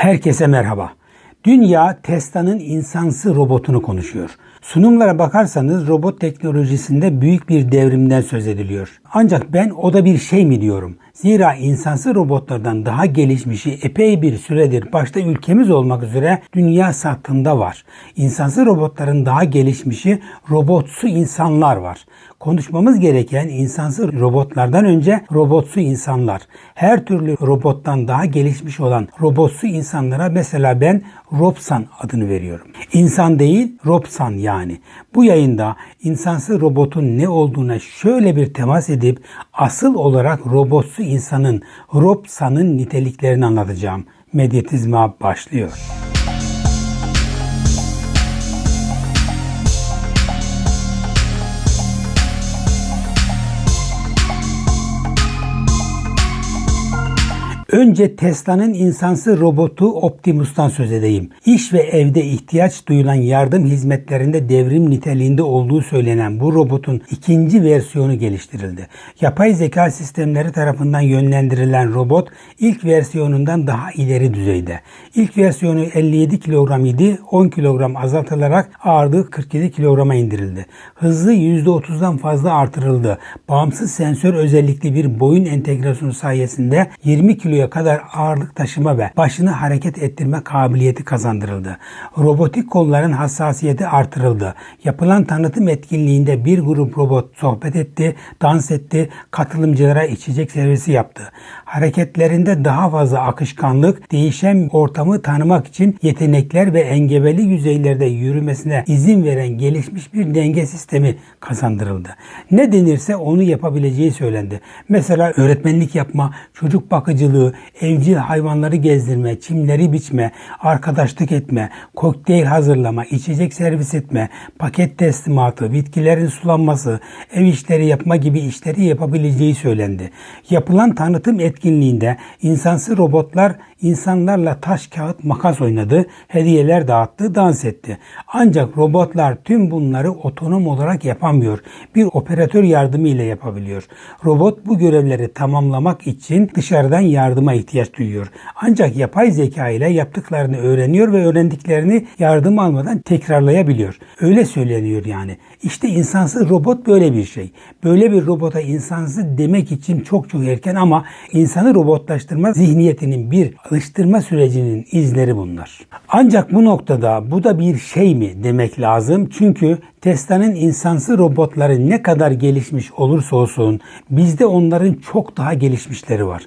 Herkese merhaba. Dünya Tesla'nın insansı robotunu konuşuyor. Sunumlara bakarsanız robot teknolojisinde büyük bir devrimden söz ediliyor. Ancak ben o da bir şey mi diyorum. Zira insansı robotlardan daha gelişmişi epey bir süredir başta ülkemiz olmak üzere dünya sattığında var. İnsansı robotların daha gelişmişi robotsu insanlar var. Konuşmamız gereken insansı robotlardan önce robotsu insanlar. Her türlü robottan daha gelişmiş olan robotsu insanlara mesela ben Robsan adını veriyorum. İnsan değil Robsan yani. Bu yayında insansı robotun ne olduğuna şöyle bir temas edip asıl olarak robotsu insanın Robsan'ın niteliklerini anlatacağım. Medyatizma başlıyor. Önce Tesla'nın insansı robotu Optimus'tan söz edeyim. İş ve evde ihtiyaç duyulan yardım hizmetlerinde devrim niteliğinde olduğu söylenen bu robotun ikinci versiyonu geliştirildi. Yapay zeka sistemleri tarafından yönlendirilen robot ilk versiyonundan daha ileri düzeyde. İlk versiyonu 57 kilogram idi, 10 kilogram azaltılarak ağırlığı 47 kilograma indirildi. Hızı %30'dan fazla artırıldı. Bağımsız sensör özellikli bir boyun entegrasyonu sayesinde 20 kilo kiloya kadar ağırlık taşıma ve başını hareket ettirme kabiliyeti kazandırıldı. Robotik kolların hassasiyeti artırıldı. Yapılan tanıtım etkinliğinde bir grup robot sohbet etti, dans etti, katılımcılara içecek servisi yaptı. Hareketlerinde daha fazla akışkanlık, değişen ortamı tanımak için yetenekler ve engebeli yüzeylerde yürümesine izin veren gelişmiş bir denge sistemi kazandırıldı. Ne denirse onu yapabileceği söylendi. Mesela öğretmenlik yapma, çocuk bakıcılığı, evcil hayvanları gezdirme, çimleri biçme, arkadaşlık etme, kokteyl hazırlama, içecek servis etme, paket teslimatı, bitkilerin sulanması, ev işleri yapma gibi işleri yapabileceği söylendi. Yapılan tanıtım etkinliğinde insansı robotlar insanlarla taş kağıt makas oynadı, hediyeler dağıttı, dans etti. Ancak robotlar tüm bunları otonom olarak yapamıyor. Bir operatör yardımı ile yapabiliyor. Robot bu görevleri tamamlamak için dışarıdan yardıma ihtiyaç duyuyor. Ancak yapay zeka ile yaptıklarını öğreniyor ve öğrendiklerini yardım almadan tekrarlayabiliyor. Öyle söyleniyor yani. İşte insansız robot böyle bir şey. Böyle bir robota insansız demek için çok çok erken ama insanı robotlaştırma zihniyetinin bir alıştırma sürecinin izleri bunlar. Ancak bu noktada bu da bir şey mi demek lazım. Çünkü Tesla'nın insansı robotları ne kadar gelişmiş olursa olsun bizde onların çok daha gelişmişleri var.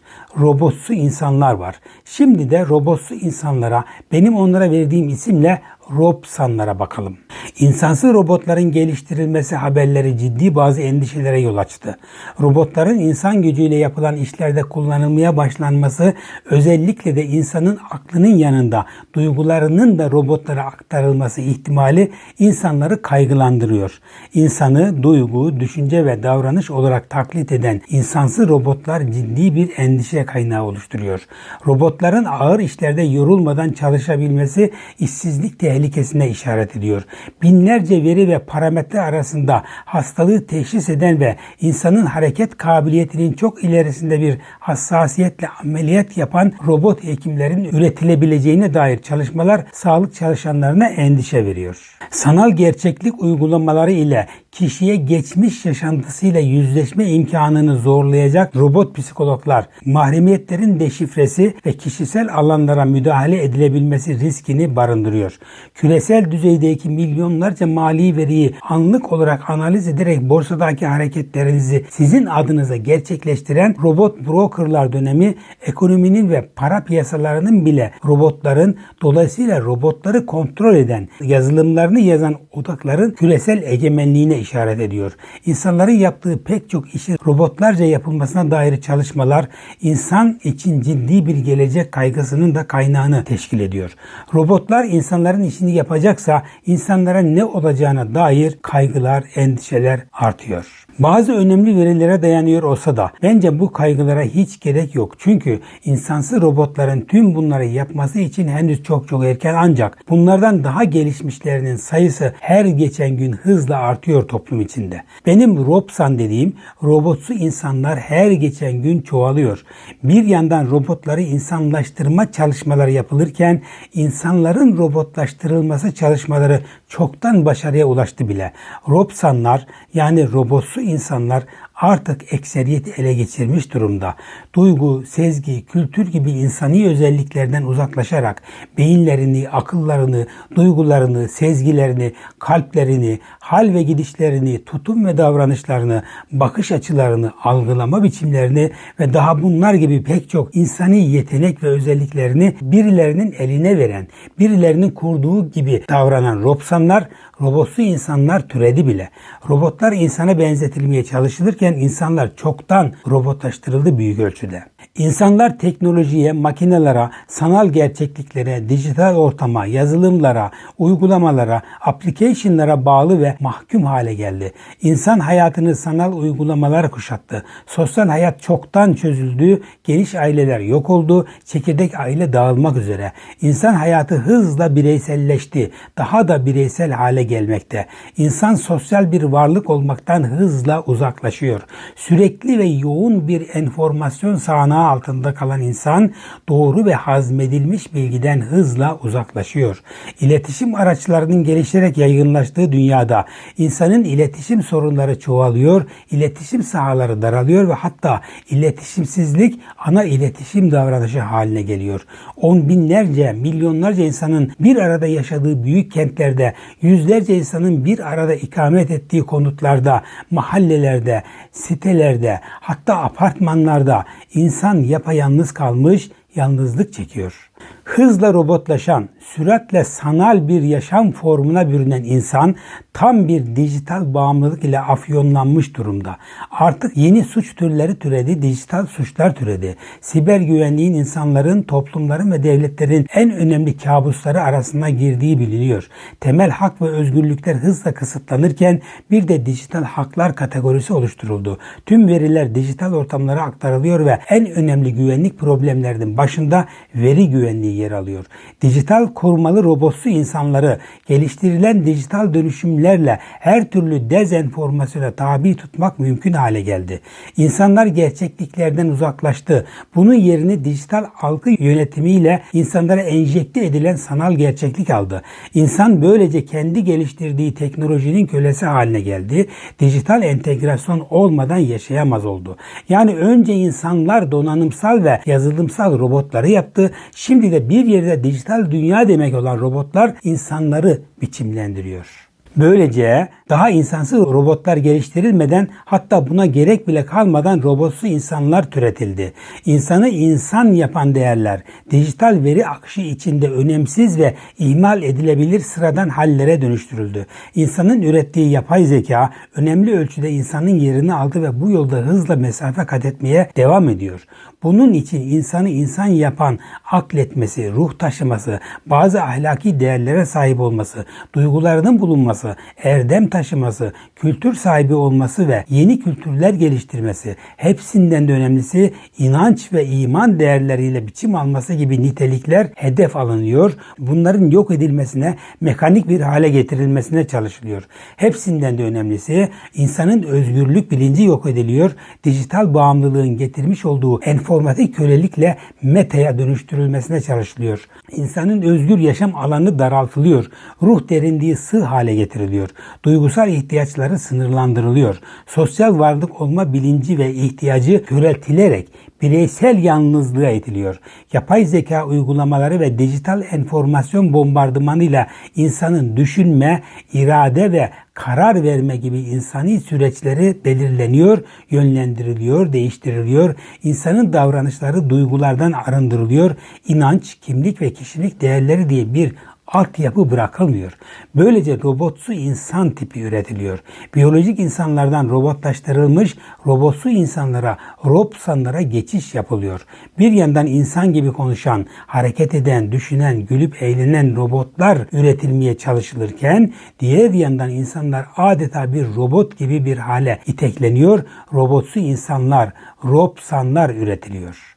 Robotsu insanlar var. Şimdi de robotsu insanlara benim onlara verdiğim isimle Robsanlara bakalım. İnsansız robotların geliştirilmesi haberleri ciddi bazı endişelere yol açtı. Robotların insan gücüyle yapılan işlerde kullanılmaya başlanması özellikle de insanın aklının yanında duygularının da robotlara aktarılması ihtimali insanları kaygılandırıyor. İnsanı duygu, düşünce ve davranış olarak taklit eden insansız robotlar ciddi bir endişe kaynağı oluşturuyor. Robotların ağır işlerde yorulmadan çalışabilmesi işsizlik tehlikesi tehlikesine işaret ediyor. Binlerce veri ve parametre arasında hastalığı teşhis eden ve insanın hareket kabiliyetinin çok ilerisinde bir hassasiyetle ameliyat yapan robot hekimlerin üretilebileceğine dair çalışmalar sağlık çalışanlarına endişe veriyor. Sanal gerçeklik uygulamaları ile kişiye geçmiş yaşantısıyla yüzleşme imkanını zorlayacak robot psikologlar, mahremiyetlerin deşifresi ve kişisel alanlara müdahale edilebilmesi riskini barındırıyor. Küresel düzeydeki milyonlarca mali veriyi anlık olarak analiz ederek borsadaki hareketlerinizi sizin adınıza gerçekleştiren robot brokerlar dönemi ekonominin ve para piyasalarının bile robotların dolayısıyla robotları kontrol eden yazılımlarını yazan odakların küresel egemenliğine işaret ediyor. İnsanların yaptığı pek çok işin robotlarca yapılmasına dair çalışmalar insan için ciddi bir gelecek kaygısının da kaynağını teşkil ediyor. Robotlar insanların işini yapacaksa insanlara ne olacağına dair kaygılar, endişeler artıyor. Bazı önemli verilere dayanıyor olsa da bence bu kaygılara hiç gerek yok. Çünkü insansız robotların tüm bunları yapması için henüz çok çok erken ancak bunlardan daha gelişmişlerinin sayısı her geçen gün hızla artıyor toplum içinde. Benim Robsan dediğim robotsu insanlar her geçen gün çoğalıyor. Bir yandan robotları insanlaştırma çalışmaları yapılırken insanların robotlaştırılması çalışmaları çoktan başarıya ulaştı bile. Robsanlar yani robotsu insanlar artık ekseriyeti ele geçirmiş durumda. Duygu, sezgi, kültür gibi insani özelliklerden uzaklaşarak beyinlerini, akıllarını, duygularını, sezgilerini, kalplerini, hal ve gidişlerini, tutum ve davranışlarını, bakış açılarını, algılama biçimlerini ve daha bunlar gibi pek çok insani yetenek ve özelliklerini birilerinin eline veren, birilerinin kurduğu gibi davranan robsanlar robotsu insanlar türedi bile. Robotlar insana benzetilmeye çalışılırken insanlar çoktan robotlaştırıldı büyük ölçüde. İnsanlar teknolojiye, makinelere, sanal gerçekliklere, dijital ortama, yazılımlara, uygulamalara, application'lara bağlı ve mahkum hale geldi. İnsan hayatını sanal uygulamalar kuşattı. Sosyal hayat çoktan çözüldü, geniş aileler yok oldu, çekirdek aile dağılmak üzere. İnsan hayatı hızla bireyselleşti, daha da bireysel hale gelmekte. İnsan sosyal bir varlık olmaktan hızla uzaklaşıyor. Sürekli ve yoğun bir enformasyon altında kalan insan doğru ve hazmedilmiş bilgiden hızla uzaklaşıyor. İletişim araçlarının gelişerek yaygınlaştığı dünyada insanın iletişim sorunları çoğalıyor, iletişim sahaları daralıyor ve hatta iletişimsizlik ana iletişim davranışı haline geliyor. On binlerce, milyonlarca insanın bir arada yaşadığı büyük kentlerde, yüzlerce insanın bir arada ikamet ettiği konutlarda, mahallelerde, sitelerde, hatta apartmanlarda insan yapayalnız kalmış, yalnızlık çekiyor. Hızla robotlaşan, süratle sanal bir yaşam formuna bürünen insan tam bir dijital bağımlılık ile afyonlanmış durumda. Artık yeni suç türleri türedi, dijital suçlar türedi. Siber güvenliğin insanların, toplumların ve devletlerin en önemli kabusları arasına girdiği biliniyor. Temel hak ve özgürlükler hızla kısıtlanırken bir de dijital haklar kategorisi oluşturuldu. Tüm veriler dijital ortamlara aktarılıyor ve en önemli güvenlik problemlerinin başında veri güvenliği yer alıyor. Dijital korumalı robotsu insanları geliştirilen dijital dönüşümlerle her türlü dezenformasyona tabi tutmak mümkün hale geldi. İnsanlar gerçekliklerden uzaklaştı. Bunun yerini dijital algı yönetimiyle insanlara enjekte edilen sanal gerçeklik aldı. İnsan böylece kendi geliştirdiği teknolojinin kölesi haline geldi. Dijital entegrasyon olmadan yaşayamaz oldu. Yani önce insanlar donanımsal ve yazılımsal robotları yaptı. Şimdi de bir yerde dijital dünya demek olan robotlar insanları biçimlendiriyor. Böylece daha insansız robotlar geliştirilmeden hatta buna gerek bile kalmadan robotsu insanlar türetildi. İnsanı insan yapan değerler dijital veri akışı içinde önemsiz ve ihmal edilebilir sıradan hallere dönüştürüldü. İnsanın ürettiği yapay zeka önemli ölçüde insanın yerini aldı ve bu yolda hızla mesafe kat etmeye devam ediyor. Bunun için insanı insan yapan akletmesi, ruh taşıması, bazı ahlaki değerlere sahip olması, duygularının bulunması, erdem taşıması, kültür sahibi olması ve yeni kültürler geliştirmesi, hepsinden de önemlisi inanç ve iman değerleriyle biçim alması gibi nitelikler hedef alınıyor. Bunların yok edilmesine, mekanik bir hale getirilmesine çalışılıyor. Hepsinden de önemlisi insanın özgürlük bilinci yok ediliyor. Dijital bağımlılığın getirmiş olduğu enformatik kölelikle metaya dönüştürülmesine çalışılıyor. İnsanın özgür yaşam alanı daraltılıyor. Ruh derinliği sığ hale getiriliyor. Duygusal ihtiyaçları sınırlandırılıyor. Sosyal varlık olma bilinci ve ihtiyacı köreltilerek bireysel yalnızlığa itiliyor. Yapay zeka uygulamaları ve dijital enformasyon bombardımanıyla insanın düşünme, irade ve karar verme gibi insani süreçleri belirleniyor, yönlendiriliyor, değiştiriliyor. İnsanın davranışları duygulardan arındırılıyor. İnanç, kimlik ve kişilik değerleri diye bir altyapı bırakılmıyor. Böylece robotsu insan tipi üretiliyor. Biyolojik insanlardan robotlaştırılmış robotsu insanlara, robsanlara geçiş yapılıyor. Bir yandan insan gibi konuşan, hareket eden, düşünen, gülüp eğlenen robotlar üretilmeye çalışılırken diğer yandan insanlar adeta bir robot gibi bir hale itekleniyor. Robotsu insanlar, robsanlar üretiliyor.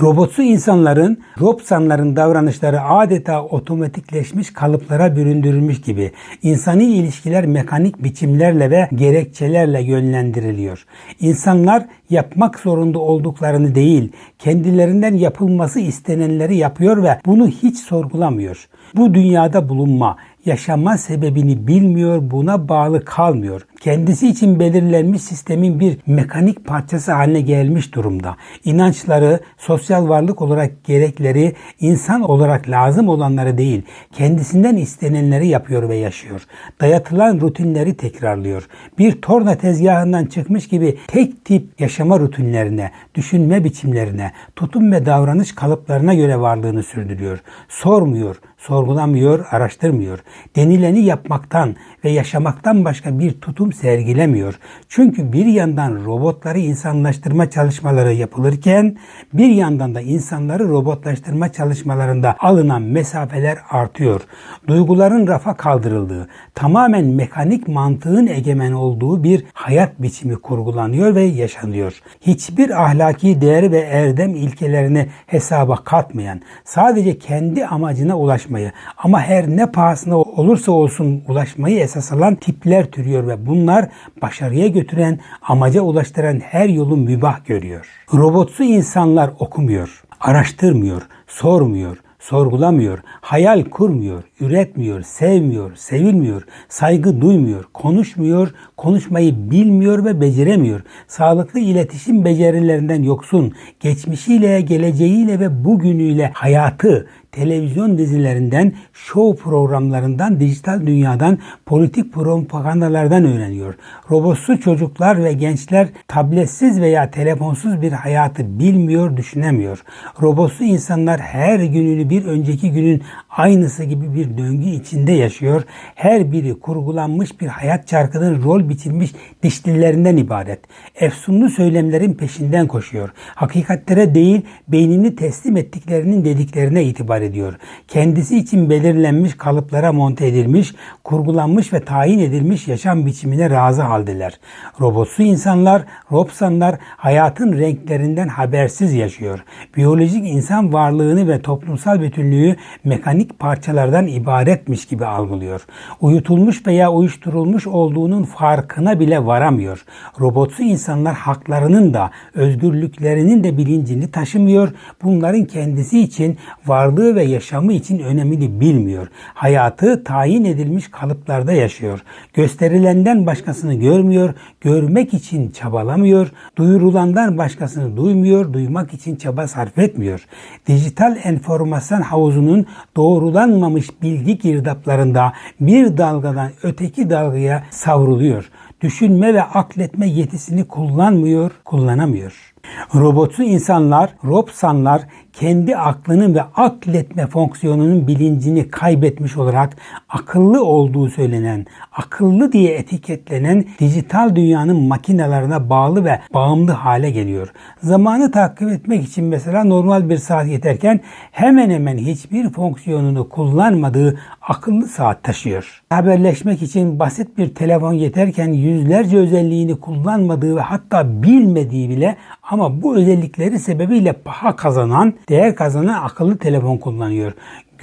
Robotsu insanların, robsanların davranışları adeta otomatikleşmiş kalıplara büründürülmüş gibi insani ilişkiler mekanik biçimlerle ve gerekçelerle yönlendiriliyor. İnsanlar yapmak zorunda olduklarını değil, kendilerinden yapılması istenenleri yapıyor ve bunu hiç sorgulamıyor. Bu dünyada bulunma, yaşama sebebini bilmiyor, buna bağlı kalmıyor. Kendisi için belirlenmiş sistemin bir mekanik parçası haline gelmiş durumda. İnançları, sosyal varlık olarak gerekleri, insan olarak lazım olanları değil, kendisinden istenenleri yapıyor ve yaşıyor. Dayatılan rutinleri tekrarlıyor. Bir torna tezgahından çıkmış gibi tek tip yaşama rutinlerine, düşünme biçimlerine, tutum ve davranış kalıplarına göre varlığını sürdürüyor. Sormuyor, sorgulamıyor, araştırmıyor. Denileni yapmaktan ve yaşamaktan başka bir tutum sergilemiyor. Çünkü bir yandan robotları insanlaştırma çalışmaları yapılırken bir yandan da insanları robotlaştırma çalışmalarında alınan mesafeler artıyor. Duyguların rafa kaldırıldığı, tamamen mekanik mantığın egemen olduğu bir hayat biçimi kurgulanıyor ve yaşanıyor. Hiçbir ahlaki değer ve erdem ilkelerini hesaba katmayan, sadece kendi amacına ulaşmayı ama her ne pahasına olursa olsun ulaşmayı esas alan tipler türüyor ve bunlar başarıya götüren, amaca ulaştıran her yolu mübah görüyor. Robotsu insanlar okumuyor, araştırmıyor, sormuyor, sorgulamıyor, hayal kurmuyor, üretmiyor, sevmiyor, sevilmiyor, saygı duymuyor, konuşmuyor, konuşmayı bilmiyor ve beceremiyor. Sağlıklı iletişim becerilerinden yoksun, geçmişiyle, geleceğiyle ve bugünüyle hayatı, televizyon dizilerinden, show programlarından, dijital dünyadan, politik propagandalardan öğreniyor. Robotsu çocuklar ve gençler tabletsiz veya telefonsuz bir hayatı bilmiyor, düşünemiyor. Robotsu insanlar her gününü bir önceki günün aynısı gibi bir döngü içinde yaşıyor. Her biri kurgulanmış bir hayat çarkının rol biçilmiş dişlilerinden ibaret. Efsunlu söylemlerin peşinden koşuyor. Hakikatlere değil, beynini teslim ettiklerinin dediklerine itibar ediyor. Kendisi için belirlenmiş kalıplara monte edilmiş, kurgulanmış ve tayin edilmiş yaşam biçimine razı haldeler. Robotsu insanlar, robsanlar hayatın renklerinden habersiz yaşıyor. Biyolojik insan varlığını ve toplumsal bütünlüğü mekanik parçalardan ibaretmiş gibi algılıyor. Uyutulmuş veya uyuşturulmuş olduğunun farkına bile varamıyor. Robotsu insanlar haklarının da özgürlüklerinin de bilincini taşımıyor. Bunların kendisi için varlığı ve yaşamı için önemini bilmiyor. Hayatı tayin edilmiş kalıplarda yaşıyor. Gösterilenden başkasını görmüyor, görmek için çabalamıyor, duyurulandan başkasını duymuyor, duymak için çaba sarf etmiyor. Dijital enformasyon havuzunun doğrulanmamış bilgi girdaplarında bir dalgadan öteki dalgaya savruluyor. Düşünme ve akletme yetisini kullanmıyor, kullanamıyor. Robotsu insanlar, robsanlar kendi aklının ve akletme fonksiyonunun bilincini kaybetmiş olarak akıllı olduğu söylenen, akıllı diye etiketlenen dijital dünyanın makinelerine bağlı ve bağımlı hale geliyor. Zamanı takip etmek için mesela normal bir saat yeterken hemen hemen hiçbir fonksiyonunu kullanmadığı akıllı saat taşıyor. Haberleşmek için basit bir telefon yeterken yüzlerce özelliğini kullanmadığı ve hatta bilmediği bile ama bu özellikleri sebebiyle paha kazanan, değer kazanan akıllı telefon kullanıyor.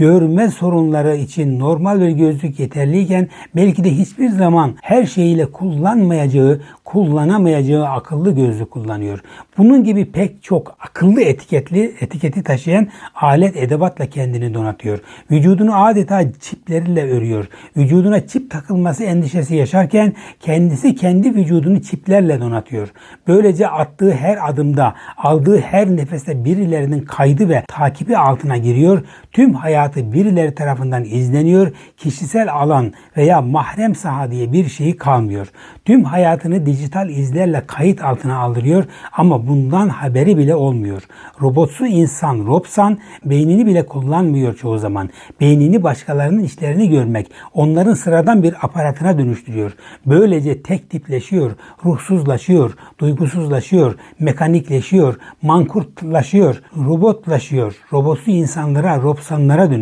Görme sorunları için normal bir gözlük yeterliyken belki de hiçbir zaman her şeyiyle kullanmayacağı, kullanamayacağı akıllı gözlük kullanıyor. Bunun gibi pek çok akıllı etiketli etiketi taşıyan alet edevatla kendini donatıyor. Vücudunu adeta çipleriyle örüyor. Vücuduna çip takılması endişesi yaşarken kendisi kendi vücudunu çiplerle donatıyor. Böylece attığı her adımda, aldığı her nefeste birilerinin kaydı ve takibi altına giriyor. Tüm hayatı hayatı birileri tarafından izleniyor, kişisel alan veya mahrem saha diye bir şeyi kalmıyor. Tüm hayatını dijital izlerle kayıt altına aldırıyor ama bundan haberi bile olmuyor. Robotsu insan Robsan beynini bile kullanmıyor çoğu zaman. Beynini başkalarının işlerini görmek, onların sıradan bir aparatına dönüştürüyor. Böylece tek tipleşiyor, ruhsuzlaşıyor, duygusuzlaşıyor, mekanikleşiyor, mankurtlaşıyor, robotlaşıyor. Robotsu insanlara, robsanlara dönüşüyor.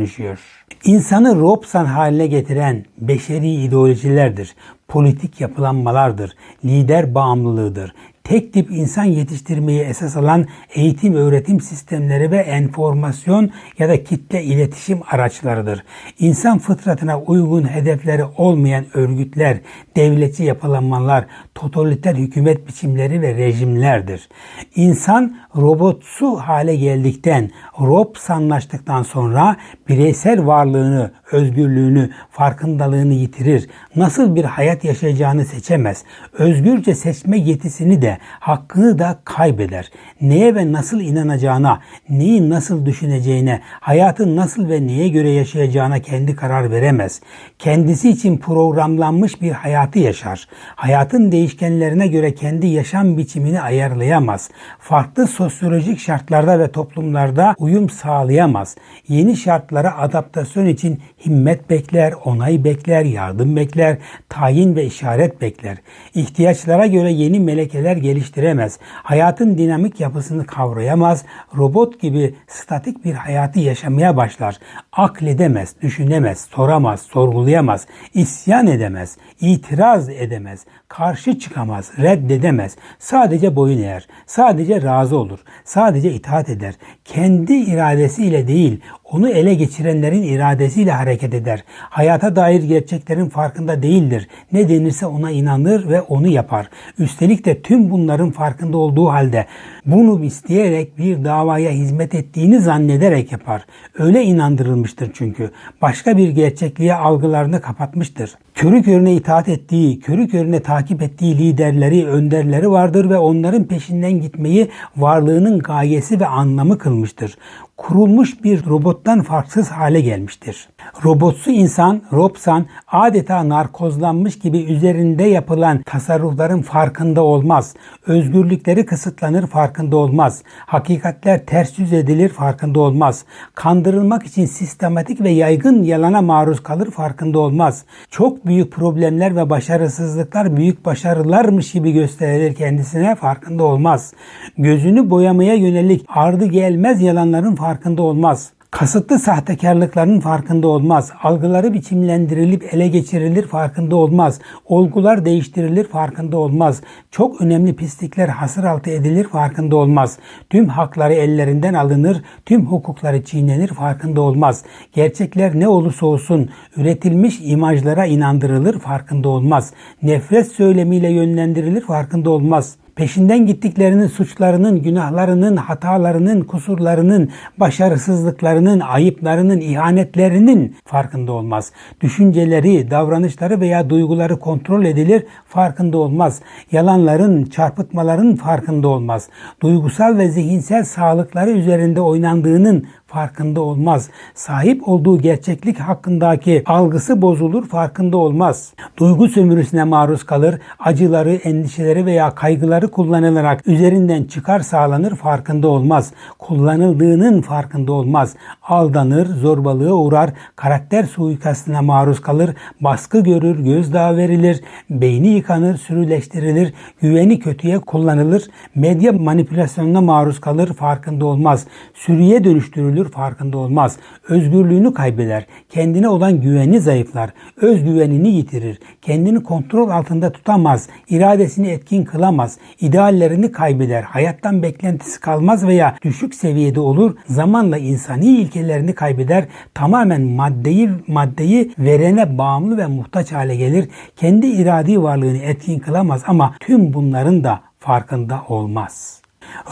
İnsanı robsan haline getiren beşeri ideolojilerdir, politik yapılanmalardır, lider bağımlılığıdır, tek tip insan yetiştirmeyi esas alan eğitim öğretim sistemleri ve enformasyon ya da kitle iletişim araçlarıdır. İnsan fıtratına uygun hedefleri olmayan örgütler, devletçi yapılanmalar, totaliter hükümet biçimleri ve rejimlerdir. İnsan robotsu hale geldikten, rob sanlaştıktan sonra bireysel varlığını, özgürlüğünü, farkındalığını yitirir. Nasıl bir hayat yaşayacağını seçemez. Özgürce seçme yetisini de, hakkını da kaybeder. Neye ve nasıl inanacağına, neyi nasıl düşüneceğine, hayatı nasıl ve neye göre yaşayacağına kendi karar veremez. Kendisi için programlanmış bir hayatı yaşar. Hayatın değişkenlerine göre kendi yaşam biçimini ayarlayamaz. Farklı sosyolojik şartlarda ve toplumlarda uyum sağlayamaz. Yeni şartlara adaptasyon için himmet bekler, onay bekler, yardım bekler, tayin ve işaret bekler. İhtiyaçlara göre yeni melekeler geliştiremez. Hayatın dinamik yapısını kavrayamaz. Robot gibi statik bir hayatı yaşamaya başlar. Akledemez, düşünemez, soramaz, sorgulayamaz, isyan edemez, itiraz edemez, karşı çıkamaz, reddedemez. Sadece boyun eğer, sadece razı olur, sadece itaat eder. Kendi iradesiyle değil, onu ele geçirenlerin iradesiyle hareket eder. Hayata dair gerçeklerin farkında değildir. Ne denirse ona inanır ve onu yapar. Üstelik de tüm bunların farkında olduğu halde bunu isteyerek bir davaya hizmet ettiğini zannederek yapar. Öyle inandırılmıştır çünkü. Başka bir gerçekliğe algılarını kapatmıştır. Körü körüne itaat ettiği, körü körüne takip ettiği liderleri, önderleri vardır ve onların peşinden gitmeyi varlığının gayesi ve anlamı kılmıştır kurulmuş bir robottan farksız hale gelmiştir. Robotsu insan, Robsan adeta narkozlanmış gibi üzerinde yapılan tasarrufların farkında olmaz. Özgürlükleri kısıtlanır farkında olmaz. Hakikatler ters yüz edilir farkında olmaz. Kandırılmak için sistematik ve yaygın yalana maruz kalır farkında olmaz. Çok büyük problemler ve başarısızlıklar büyük başarılarmış gibi gösterilir kendisine farkında olmaz. Gözünü boyamaya yönelik ardı gelmez yalanların farkında olmaz. Kasıtlı sahtekarlıkların farkında olmaz. Algıları biçimlendirilip ele geçirilir farkında olmaz. Olgular değiştirilir farkında olmaz. Çok önemli pislikler hasır altı edilir farkında olmaz. Tüm hakları ellerinden alınır, tüm hukukları çiğnenir farkında olmaz. Gerçekler ne olursa olsun üretilmiş imajlara inandırılır farkında olmaz. Nefret söylemiyle yönlendirilir farkında olmaz peşinden gittiklerinin suçlarının, günahlarının, hatalarının, kusurlarının, başarısızlıklarının, ayıplarının, ihanetlerinin farkında olmaz. Düşünceleri, davranışları veya duyguları kontrol edilir, farkında olmaz. Yalanların, çarpıtmaların farkında olmaz. Duygusal ve zihinsel sağlıkları üzerinde oynandığının farkında olmaz. Sahip olduğu gerçeklik hakkındaki algısı bozulur, farkında olmaz. Duygu sömürüsüne maruz kalır, acıları, endişeleri veya kaygıları kullanılarak üzerinden çıkar sağlanır, farkında olmaz. Kullanıldığının farkında olmaz. Aldanır, zorbalığa uğrar, karakter suikastına maruz kalır, baskı görür, gözdağı verilir, beyni yıkanır, sürüleştirilir, güveni kötüye kullanılır, medya manipülasyonuna maruz kalır, farkında olmaz. Sürüye dönüştürülür, ölür farkında olmaz. Özgürlüğünü kaybeder. Kendine olan güveni zayıflar. Özgüvenini yitirir. Kendini kontrol altında tutamaz. İradesini etkin kılamaz. İdeallerini kaybeder. Hayattan beklentisi kalmaz veya düşük seviyede olur. Zamanla insani ilkelerini kaybeder. Tamamen maddeyi maddeyi verene bağımlı ve muhtaç hale gelir. Kendi iradi varlığını etkin kılamaz ama tüm bunların da farkında olmaz.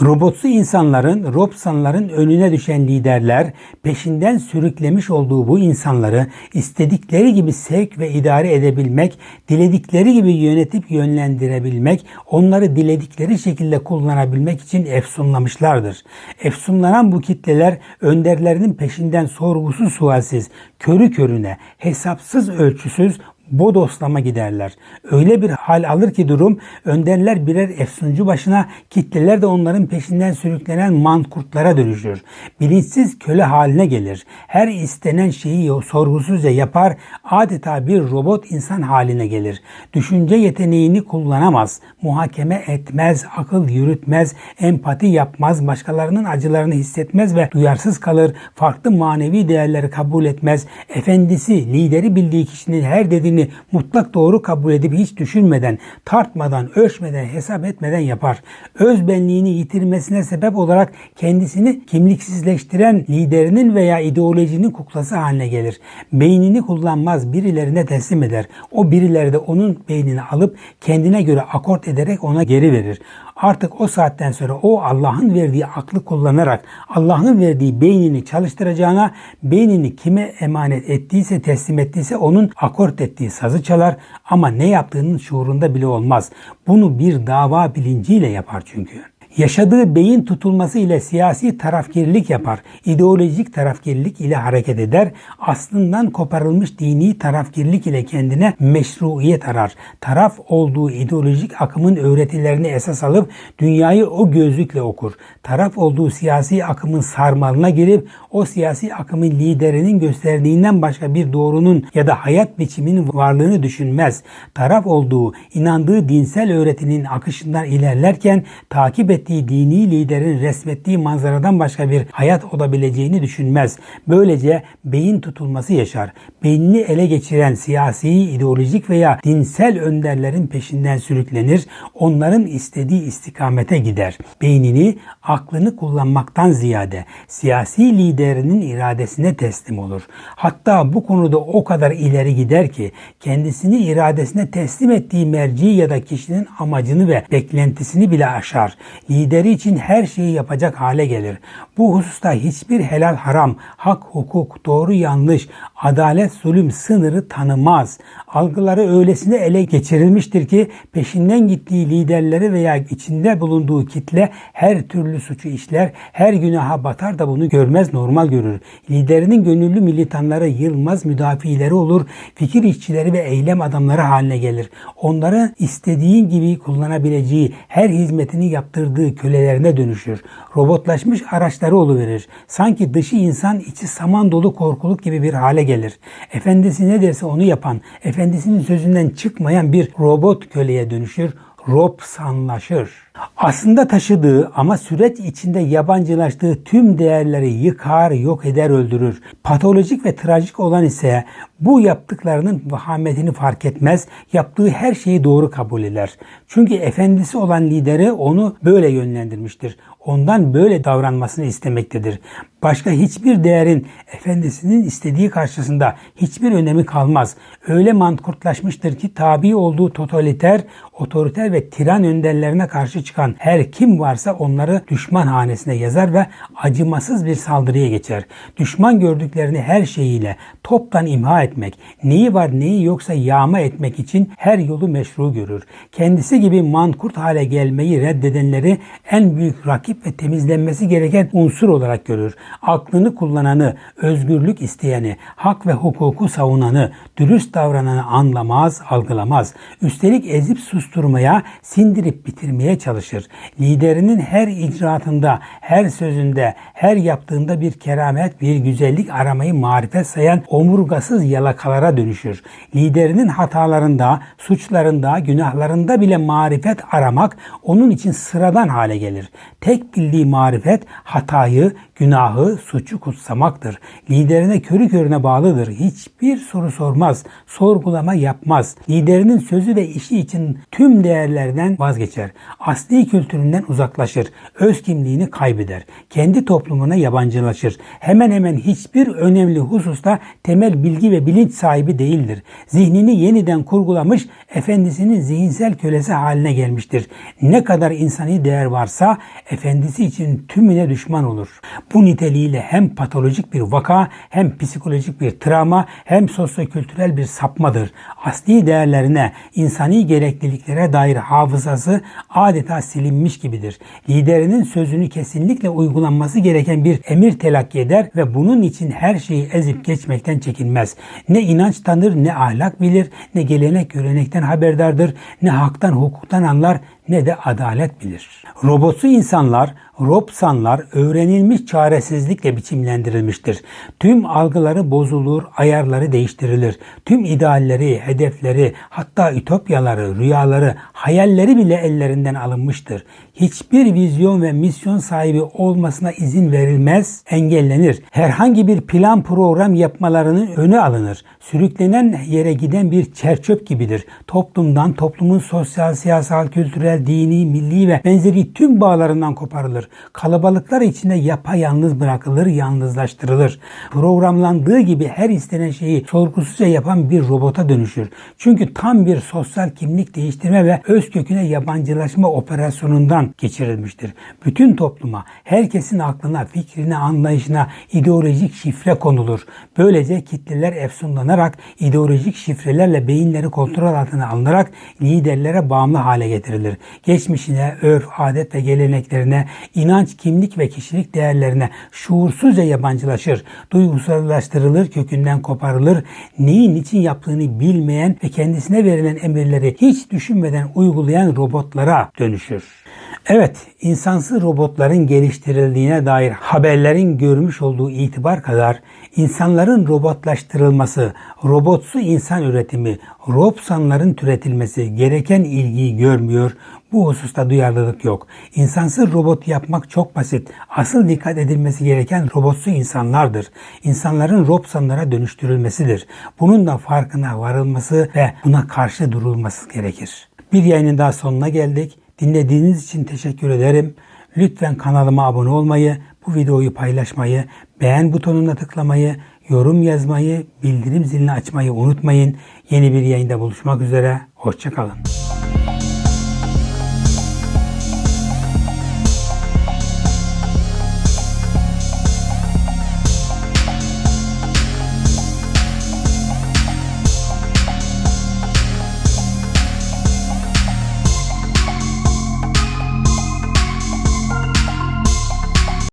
Robotsu insanların, Robsanların önüne düşen liderler peşinden sürüklemiş olduğu bu insanları istedikleri gibi sevk ve idare edebilmek, diledikleri gibi yönetip yönlendirebilmek, onları diledikleri şekilde kullanabilmek için efsunlamışlardır. Efsunlanan bu kitleler önderlerinin peşinden sorgusuz sualsiz, körü körüne, hesapsız ölçüsüz bodoslama giderler. Öyle bir hal alır ki durum önderler birer efsuncu başına kitleler de onların peşinden sürüklenen mankurtlara dönüşür. Bilinçsiz köle haline gelir. Her istenen şeyi sorgusuzca yapar adeta bir robot insan haline gelir. Düşünce yeteneğini kullanamaz, muhakeme etmez, akıl yürütmez, empati yapmaz, başkalarının acılarını hissetmez ve duyarsız kalır, farklı manevi değerleri kabul etmez, efendisi, lideri bildiği kişinin her dediğini söylediğini mutlak doğru kabul edip hiç düşünmeden, tartmadan, ölçmeden, hesap etmeden yapar. Özbenliğini yitirmesine sebep olarak kendisini kimliksizleştiren liderinin veya ideolojinin kuklası haline gelir. Beynini kullanmaz, birilerine teslim eder. O birileri de onun beynini alıp kendine göre akort ederek ona geri verir. Artık o saatten sonra o Allah'ın verdiği aklı kullanarak Allah'ın verdiği beynini çalıştıracağına beynini kime emanet ettiyse teslim ettiyse onun akort ettiği sazı çalar ama ne yaptığının şuurunda bile olmaz. Bunu bir dava bilinciyle yapar çünkü. Yaşadığı beyin tutulması ile siyasi tarafkirlik yapar, ideolojik tarafkirlik ile hareket eder, aslından koparılmış dini tarafkirlik ile kendine meşruiyet arar. Taraf olduğu ideolojik akımın öğretilerini esas alıp dünyayı o gözlükle okur. Taraf olduğu siyasi akımın sarmalına girip o siyasi akımın liderinin gösterdiğinden başka bir doğrunun ya da hayat biçiminin varlığını düşünmez. Taraf olduğu, inandığı dinsel öğretinin akışından ilerlerken takip ettiği ettiği dini liderin resmettiği manzaradan başka bir hayat olabileceğini düşünmez. Böylece beyin tutulması yaşar. Beynini ele geçiren siyasi, ideolojik veya dinsel önderlerin peşinden sürüklenir. Onların istediği istikamete gider. Beynini, aklını kullanmaktan ziyade siyasi liderinin iradesine teslim olur. Hatta bu konuda o kadar ileri gider ki kendisini iradesine teslim ettiği merci ya da kişinin amacını ve beklentisini bile aşar lideri için her şeyi yapacak hale gelir. Bu hususta hiçbir helal haram, hak hukuk, doğru yanlış, adalet zulüm sınırı tanımaz. Algıları öylesine ele geçirilmiştir ki peşinden gittiği liderleri veya içinde bulunduğu kitle her türlü suçu işler, her günaha batar da bunu görmez normal görür. Liderinin gönüllü militanları yılmaz müdafileri olur, fikir işçileri ve eylem adamları haline gelir. Onları istediği gibi kullanabileceği, her hizmetini yaptırdığı kölelerine dönüşür. Robotlaşmış araçları oluverir. Sanki dışı insan içi saman dolu korkuluk gibi bir hale gelir. Efendisi ne derse onu yapan, efendisinin sözünden çıkmayan bir robot köleye dönüşür. Rob sanlaşır. Aslında taşıdığı ama süreç içinde yabancılaştığı tüm değerleri yıkar, yok eder, öldürür. Patolojik ve trajik olan ise bu yaptıklarının vahametini fark etmez, yaptığı her şeyi doğru kabul eder. Çünkü efendisi olan lideri onu böyle yönlendirmiştir. Ondan böyle davranmasını istemektedir. Başka hiçbir değerin efendisinin istediği karşısında hiçbir önemi kalmaz. Öyle mankurtlaşmıştır ki tabi olduğu totaliter, otoriter ve tiran önderlerine karşı çıkan her kim varsa onları düşman hanesine yazar ve acımasız bir saldırıya geçer. Düşman gördüklerini her şeyiyle toptan imha etmek, neyi var neyi yoksa yağma etmek için her yolu meşru görür. Kendisi gibi mankurt hale gelmeyi reddedenleri en büyük rakip ve temizlenmesi gereken unsur olarak görür. Aklını kullananı, özgürlük isteyeni, hak ve hukuku savunanı, dürüst davrananı anlamaz, algılamaz. Üstelik ezip susturmaya, sindirip bitirmeye çalışır. Liderinin her icraatında, her sözünde, her yaptığında bir keramet, bir güzellik aramayı marifet sayan omurgasız yalakalara dönüşür. Liderinin hatalarında, suçlarında, günahlarında bile marifet aramak onun için sıradan hale gelir. Tek bildiği marifet hatayı, Günahı, suçu kutsamaktır. Liderine körü körüne bağlıdır. Hiçbir soru sormaz, sorgulama yapmaz. Liderinin sözü ve işi için tüm değerlerden vazgeçer. Asli kültüründen uzaklaşır. Öz kimliğini kaybeder. Kendi toplumuna yabancılaşır. Hemen hemen hiçbir önemli hususta temel bilgi ve bilinç sahibi değildir. Zihnini yeniden kurgulamış, efendisinin zihinsel kölesi haline gelmiştir. Ne kadar insani değer varsa efendisi için tümüne düşman olur. Bu niteliğiyle hem patolojik bir vaka hem psikolojik bir travma hem sosyokültürel bir sapmadır. Asli değerlerine, insani gerekliliklere dair hafızası adeta silinmiş gibidir. Liderinin sözünü kesinlikle uygulanması gereken bir emir telakki eder ve bunun için her şeyi ezip geçmekten çekinmez. Ne inanç tanır, ne ahlak bilir, ne gelenek görenekten haberdardır, ne haktan hukuktan anlar, ne de adalet bilir. Robotsu insanlar, robsanlar öğrenilmiş çaresizlikle biçimlendirilmiştir. Tüm algıları bozulur, ayarları değiştirilir. Tüm idealleri, hedefleri, hatta ütopyaları, rüyaları, hayalleri bile ellerinden alınmıştır. Hiçbir vizyon ve misyon sahibi olmasına izin verilmez, engellenir. Herhangi bir plan program yapmalarının önü alınır. Sürüklenen yere giden bir çerçöp gibidir. Toplumdan, toplumun sosyal, siyasal, kültürel, dini, milli ve benzeri tüm bağlarından koparılır. Kalabalıklar içinde yapayalnız bırakılır, yalnızlaştırılır. Programlandığı gibi her istenen şeyi sorgusuzca yapan bir robota dönüşür. Çünkü tam bir sosyal kimlik değiştirme ve öz köküne yabancılaşma operasyonundan geçirilmiştir. Bütün topluma, herkesin aklına, fikrine, anlayışına ideolojik şifre konulur. Böylece kitleler efsunlanarak ideolojik şifrelerle beyinleri kontrol altına alınarak liderlere bağımlı hale getirilir. Geçmişine, örf, adet ve geleneklerine, inanç, kimlik ve kişilik değerlerine şuursuzca yabancılaşır, duygusallaştırılır, kökünden koparılır, neyin için yaptığını bilmeyen ve kendisine verilen emirleri hiç düşünmeden uygulayan robotlara dönüşür. Evet, insansız robotların geliştirildiğine dair haberlerin görmüş olduğu itibar kadar insanların robotlaştırılması, robotsu insan üretimi, robsanların türetilmesi gereken ilgiyi görmüyor. Bu hususta duyarlılık yok. İnsansız robot yapmak çok basit. Asıl dikkat edilmesi gereken robotsu insanlardır. İnsanların robsanlara dönüştürülmesidir. Bunun da farkına varılması ve buna karşı durulması gerekir. Bir yayının daha sonuna geldik. Dinlediğiniz için teşekkür ederim. Lütfen kanalıma abone olmayı, bu videoyu paylaşmayı, beğen butonuna tıklamayı, yorum yazmayı, bildirim zilini açmayı unutmayın. Yeni bir yayında buluşmak üzere. Hoşçakalın.